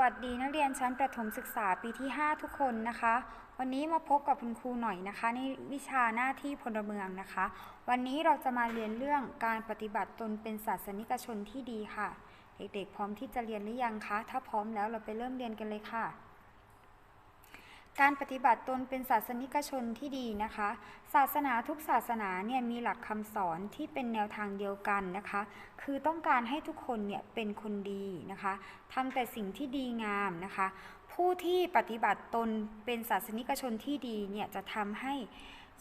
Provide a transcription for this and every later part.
วัสดีนักเรียนชั้นประถมศึกษาปีที่ 5 ทุกคนนะคะ วันนี้มาพบกับคุณครูหน่อยนะคะ ในวิชาหน้าที่พลเมืองนะคะ วันนี้เราจะมาเรียนเรื่องการปฏิบัติตนเป็นศาสนิกชนที่ดีค่ะ เด็กๆ พร้อมที่จะเรียนหรือยังคะ ถ้าพร้อมแล้วเราไปเริ่มเรียนกันเลยค่ะ การปฏิบัติตนเป็นศาสนิกชนที่ดีนะคะ ศาสนาทุกศาสนาเนี่ยมีหลักคำสอนที่เป็นแนวทางเดียวกันนะคะ คือต้องการให้ทุกคนเนี่ยเป็นคนดีนะคะทำแต่สิ่งที่ดีงามนะคะ ผู้ที่ปฏิบัติตนเป็นศาสนิกชนที่ดีเนี่ยจะทำให้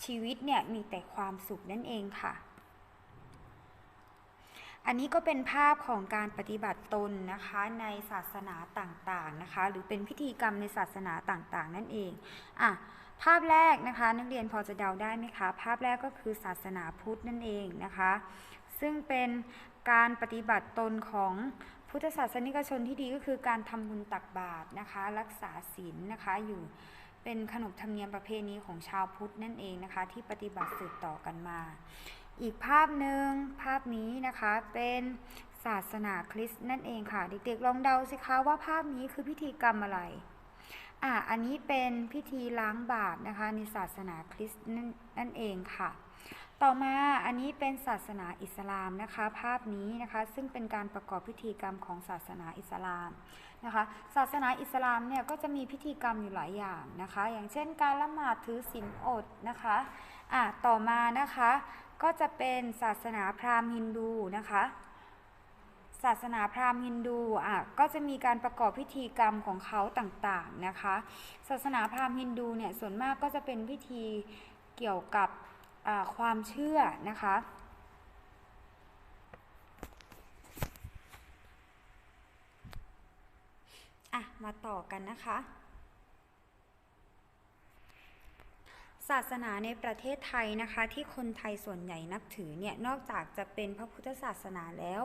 ชีวิตเนี่ยมีแต่ความสุขนั่นเองค่ะ อันนี้ก็เป็นภาพของการปฏิบัติตนนะคะในศาสนาต่างๆนะคะ หรือเป็นพิธีกรรมในศาสนาต่างๆ นั่นเองอะภาพแรกนะคะ นักเรียนพอจะเดาได้ไหมคะ ภาพแรกก็คือศาสนาพุทธนั่นเองนะคะ ซึ่งเป็นการปฏิบัติตนของพุทธศาสนิกชนที่ดีก็คือการทำบุญตักบาตรนะคะ รักษาศีลนะคะอยู่เป็นขนบธรรมเนียมประเพณีของชาวพุทธนั่นเองนะคะ ที่ปฏิบัติสืบต่อกันมา อีกภาพหนึ่งภาพนี้นะคะเป็นศาสนาคริสต์นั่นเองค่ะ เด็กๆลองเดาสิคะว่าภาพนี้คือพิธีกรรมอะไรอะอันนี้เป็นพิธีล้างบาปนะคะในศาสนาคริสต์นั่นนั่นเองค่ะ ต่อมาอันนี้เป็นศาสนาอิสลามนะคะ ภาพนี้นะคะซึ่งเป็นการประกอบพิธีกรรมของศาสนาอิสลามนะคะ ศาสนาอิสลามเนี่ยก็จะมีพิธีกรรมอยู่หลายอย่างนะคะ อย่างเช่นการละหมาดถือศีลอดนะคะอะต่อมานะคะ ก็จะเป็นศาสนาพราหมณ์ฮินดูนะคะ ศาสนาพราหมณ์ฮินดูอะก็จะมีการประกอบพิธีกรรมของเขาต่างๆนะคะ ศาสนาพราหมณ์ฮินดูเนี่ยส่วนมากก็จะเป็นพิธีเกี่ยวกับความเชื่อนะคะอะมาต่อกันนะคะ ศาสนาในประเทศไทยนะคะที่คนไทยส่วนใหญ่นับถือเนี่ยนอกจากจะเป็นพระพุทธศาสนาแล้ว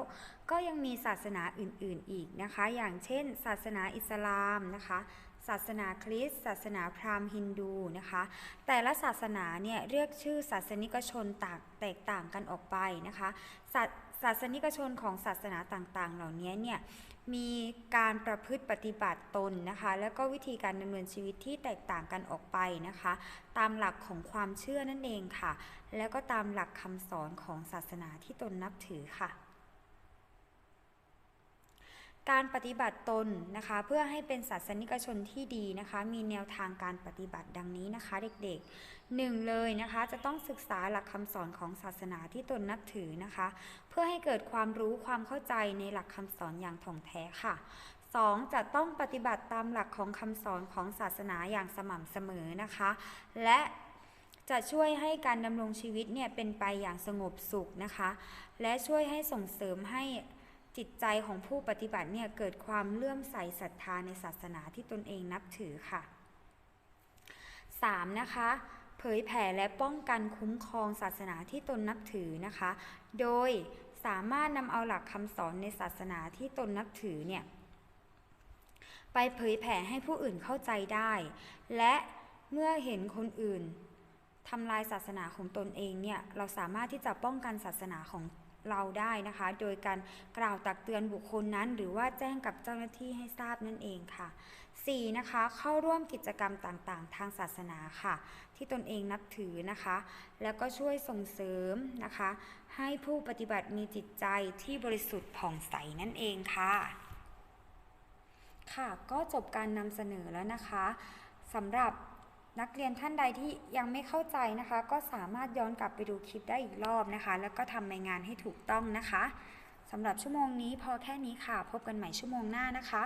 ก็ยังมีศาสนาอื่นๆอีกนะคะ อย่างเช่น ศาสนาอิสลามนะคะ ศาสนาคริสต์ศาสนาพราหมณ์ฮินดูนะคะ แต่ละศาสนาเนี่ยเรียกชื่อศาสนิกชนต่างแตกต่างกันออกไปนะคะศาศาสนิกชนของศาสนาต่างๆ เหล่านี้เนี่ยมีการประพฤติปฏิบัติตนนะคะ แล้วก็วิธีการดำเนินชีวิตที่แตกต่างกันออกไปนะคะ ตามหลักของความเชื่อนั่นเองค่ะ แล้วก็ตามหลักคำสอนของศาสนาที่ตนนับถือค่ะ การปฏิบัติตนนะคะ เพื่อให้เป็นศาสนิกชนที่ดีนะคะ มีแนวทางการปฏิบัติดังนี้นะคะ เด็กๆหนึ่งเลยนะคะ จะต้องศึกษาหลักคำสอนของศาสนาที่ตนนับถือนะคะ เพื่อให้เกิดความรู้ความเข้าใจในหลักคำสอนอย่างถ่องแท้ค่ะ 2. จะต้องปฏิบัติตามหลักของคำสอนของศาสนาอย่างสม่ำเสมอนะคะ และจะช่วยให้การดำรงชีวิตเนี่ยเป็นไปอย่างสงบสุขนะคะ และช่วยให้ส่งเสริมให้ จิตใจของผู้ปฏิบัติเนี่ยเกิดความเลื่อมใสศรัทธาในศาสนาที่ตนเองนับถือค่ะ 3. นะคะเผยแผ่และป้องกันคุ้มครองศาสนาที่ตนนับถือนะคะ โดยสามารถนำเอาหลักคำสอนในศาสนาที่ตนนับถือเนี่ยไปเผยแผ่ให้ผู้อื่นเข้าใจได้ และเมื่อเห็นคนอื่นทำลายศาสนาของตนเองเนี่ยเราสามารถที่จะป้องกันศาสนาของ เราได้นะคะ โดยการกล่าวตักเตือนบุคคลนั้น หรือว่าแจ้งกับเจ้าหน้าที่ให้ทราบนั่นเองค่ะ 4. นะคะ เข้าร่วมกิจกรรมต่างๆ ทางศาสนาค่ะ ที่ตนเองนับถือนะคะ แล้วก็ช่วยส่งเสริมนะคะ ให้ผู้ปฏิบัติมีจิตใจที่บริสุทธิ์ผ่องใสนั่นเองค่ะ ค่ะ ก็จบการนำเสนอแล้วนะคะสำหรับ นักเรียนท่านใดที่ยังไม่เข้าใจนะคะ ก็สามารถย้อนกลับไปดูคลิปได้อีกรอบนะคะ แล้วก็ทำรายงานให้ถูกต้องนะคะสำหรับชั่วโมงนี้พอแค่นี้ค่ะ พบกันใหม่ชั่วโมงหน้านะคะ